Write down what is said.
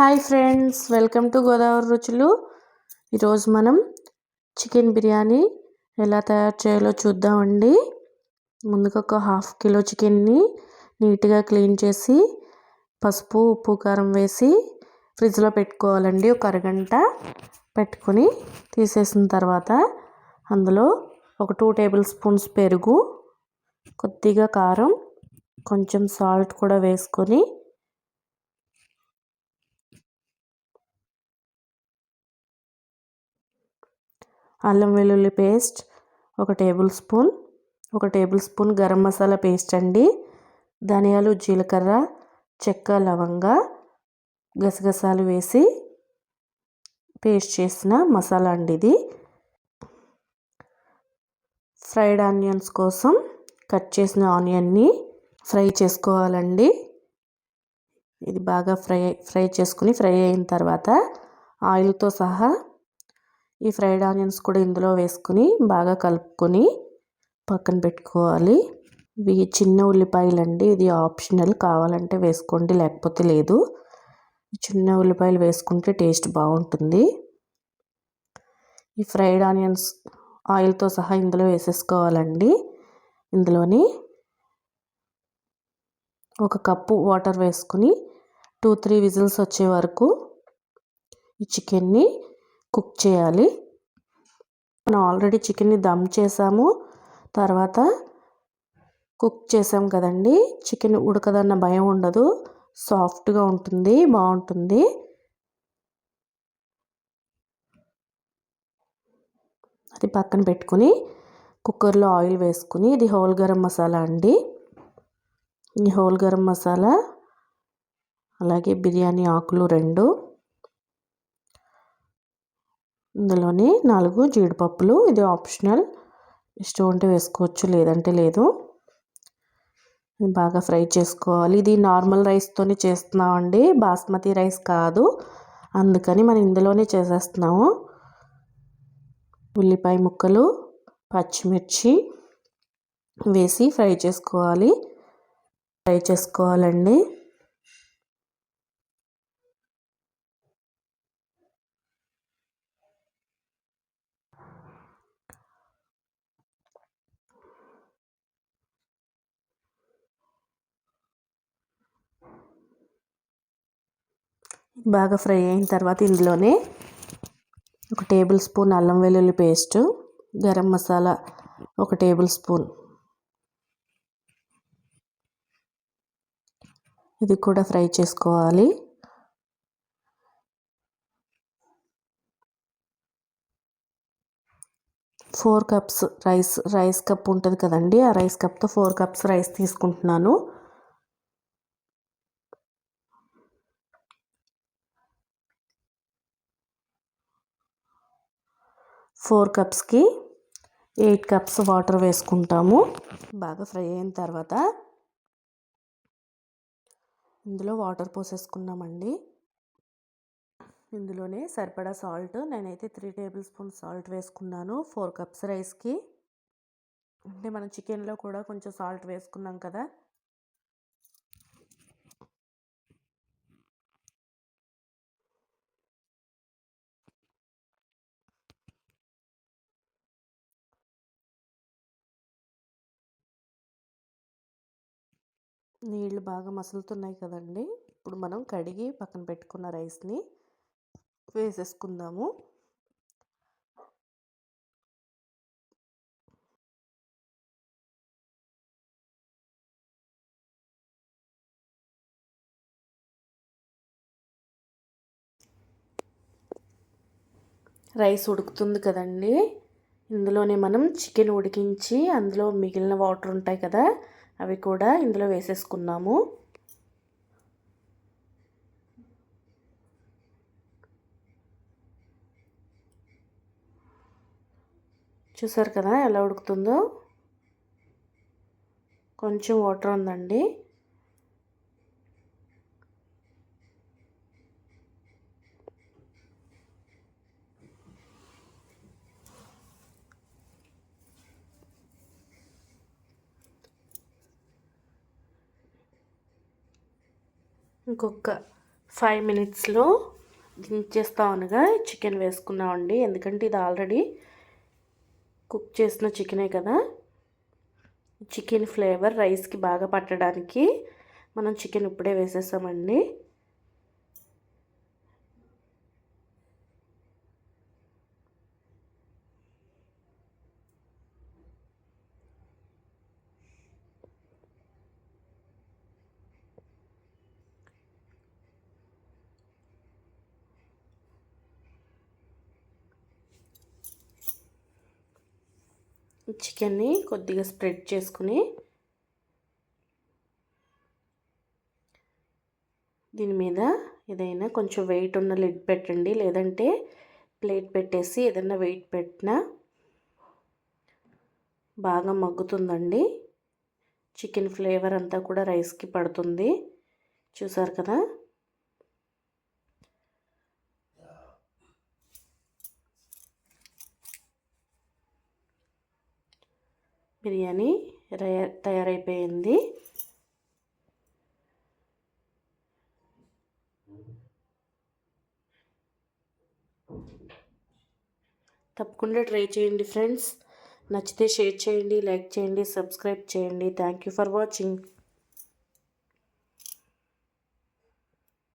Hi friends welcome to Godavari రుచులు. ఈరోజు మనం చికెన్ బిర్యానీ ఎలా తయారు చేయాలో చూద్దామండి. ముందుగా ఒక హాఫ్ కిలో చికెన్ని నీట్గా క్లీన్ చేసి పసుపు ఉప్పు కారం వేసి ఫ్రిడ్జ్లో పెట్టుకోవాలండి. ఒక అరగంట పెట్టుకొని తీసేసిన తర్వాత అందులో ఒక టూ టేబుల్ స్పూన్స్ పెరుగు కొద్దిగా కారం కొంచెం సాల్ట్ కూడా వేసుకొని అల్లం వెల్లుల్లి పేస్ట్ ఒక టేబుల్ స్పూన్ ఒక tablespoon garam masala paste అండి. ధనియాలు జీలకర్ర చెక్క లవంగ గసగసాలు వేసి పేస్ట్ చేసిన మసాలా అండి ఇది. ఫ్రైడ్ ఆనియన్స్ కోసం కట్ చేసిన ఆనియన్ని ఫ్రై చేసుకోవాలండి. ఇది బాగా ఫ్రై ఫ్రై చేసుకుని ఫ్రై అయిన తర్వాత ఆయిల్తో సహా ఈ ఫ్రైడ్ ఆనియన్స్ కూడా ఇందులో వేసుకుని బాగా కలుపుకొని పక్కన పెట్టుకోవాలి. ఇవి చిన్న ఉల్లిపాయలు అండి ఇది ఆప్షనల్. కావాలంటే వేసుకోండి లేకపోతే లేదు. చిన్న ఉల్లిపాయలు వేసుకుంటే టేస్ట్ బాగుంటుంది. ఈ ఫ్రైడ్ ఆనియన్స్ ఆయిల్తో సహా ఇందులో వేసేసుకోవాలండి. ఇందులోని ఒక కప్పు వాటర్ వేసుకుని టూ త్రీ విజిల్స్ వచ్చే వరకు ఈ చికెన్ని కుక్ చేయాలి. మనం ఆల్రెడీ చికెన్ని దమ్ చేసాము. తర్వాత కుక్ చేసాం కదండి. చికెన్ ఉడకదన్న భయం ఉండదు. సాఫ్ట్గా ఉంటుంది బాగుంటుంది. అది పక్కన పెట్టుకుని కుక్కర్లో ఆయిల్ వేసుకుని ఇది హోల్ గరం మసాలా అండి. ఈ హోల్ గరం మసాలా అలాగే బిర్యానీ ఆకులు రెండు. ఇందులోని నాలుగు జీడిపప్పులు. ఇది ఆప్షనల్. ఇష్టం ఉంటే వేసుకోవచ్చు లేదంటే లేదు. బాగా ఫ్రై చేసుకోవాలి. ఇది నార్మల్ రైస్తోనే చేస్తున్నామండి. బాస్మతి రైస్ కాదు. అందుకని మనం ఇందులోనే చేసేస్తున్నాము. ఉల్లిపాయ ముక్కలు పచ్చిమిర్చి వేసి ఫ్రై చేసుకోవాలి. ఫ్రై చేసుకోవాలండి. బాగా ఫ్రై అయిన తర్వాత ఇందులోనే ఒక టేబుల్ స్పూన్ అల్లం వెల్లుల్లి పేస్ట్ గరం మసాలా ఒక టేబుల్ స్పూన్. ఇది కూడా ఫ్రై చేసుకోవాలి. Four cups rice rice cup ఉంటుంది కదండి ఆ రైస్ కప్తో ఫోర్ కప్స్ రైస్ తీసుకుంటున్నాను. ఫోర్ కప్స్కి ఎయిట్ కప్స్ వాటర్ వేసుకుంటాము. బాగా ఫ్రై అయిన తర్వాత ఇందులో వాటర్ పోసేసుకున్నామండి. ఇందులోనే సరిపడా సాల్ట్ నేనైతే త్రీ టేబుల్ స్పూన్ సాల్ట్ వేసుకున్నాను ఫోర్ కప్స్ రైస్కి. అంటే మనం చికెన్లో కూడా కొంచెం సాల్ట్ వేసుకున్నాం కదా నీళ్ళు బాగా మసులుతున్నాయి కదండి. ఇప్పుడు మనం కడిగి పక్కన పెట్టుకున్న రైస్ని వేసేసుకుందాము. రైస్ ఉడుకుతుంది కదండి. ఇందులోనే మనం చికెన్ ఉడికించి అందులో మిగిలిన వాటర్ ఉంటాయి కదా అవి కూడా ఇందులో వేసేసుకున్నాము చూసారు కదా ఎలా ఉడుకుతుందో? కొంచెం వాటర్ ఉందండి. ఇంకొక ఫైవ్ మినిట్స్లో దించేస్తా అనగా చికెన్ వేసుకున్నామండి ఎందుకంటే ఇది ఆల్రెడీ కుక్ చేసిన చికెనే కదా. చికెన్ ఫ్లేవర్ రైస్కి బాగా పట్టడానికి మనం చికెన్ ఇప్పుడే వేసేసామండి చికెన్ని కొద్దిగా స్ప్రెడ్ చేసుకుని దీని మీద ఏదైనా కొంచెం వెయిట్ ఉన్న లిడ్ పెట్టండి. లేదంటే ప్లేట్ పెట్టేసి ఏదైనా వెయిట్ పెట్టినా బాగా మగ్గుతుందండి. చికెన్ ఫ్లేవర్ అంతా కూడా రైస్కి పడుతుంది. చూసారు కదా? బిర్యానీ తయారైపోయింది. తప్పకుండా ట్రై చేయండి ఫ్రెండ్స్. నచ్చితే షేర్ చేయండి లైక్ చేయండి సబ్స్క్రైబ్ చేయండి. Thank you for watching.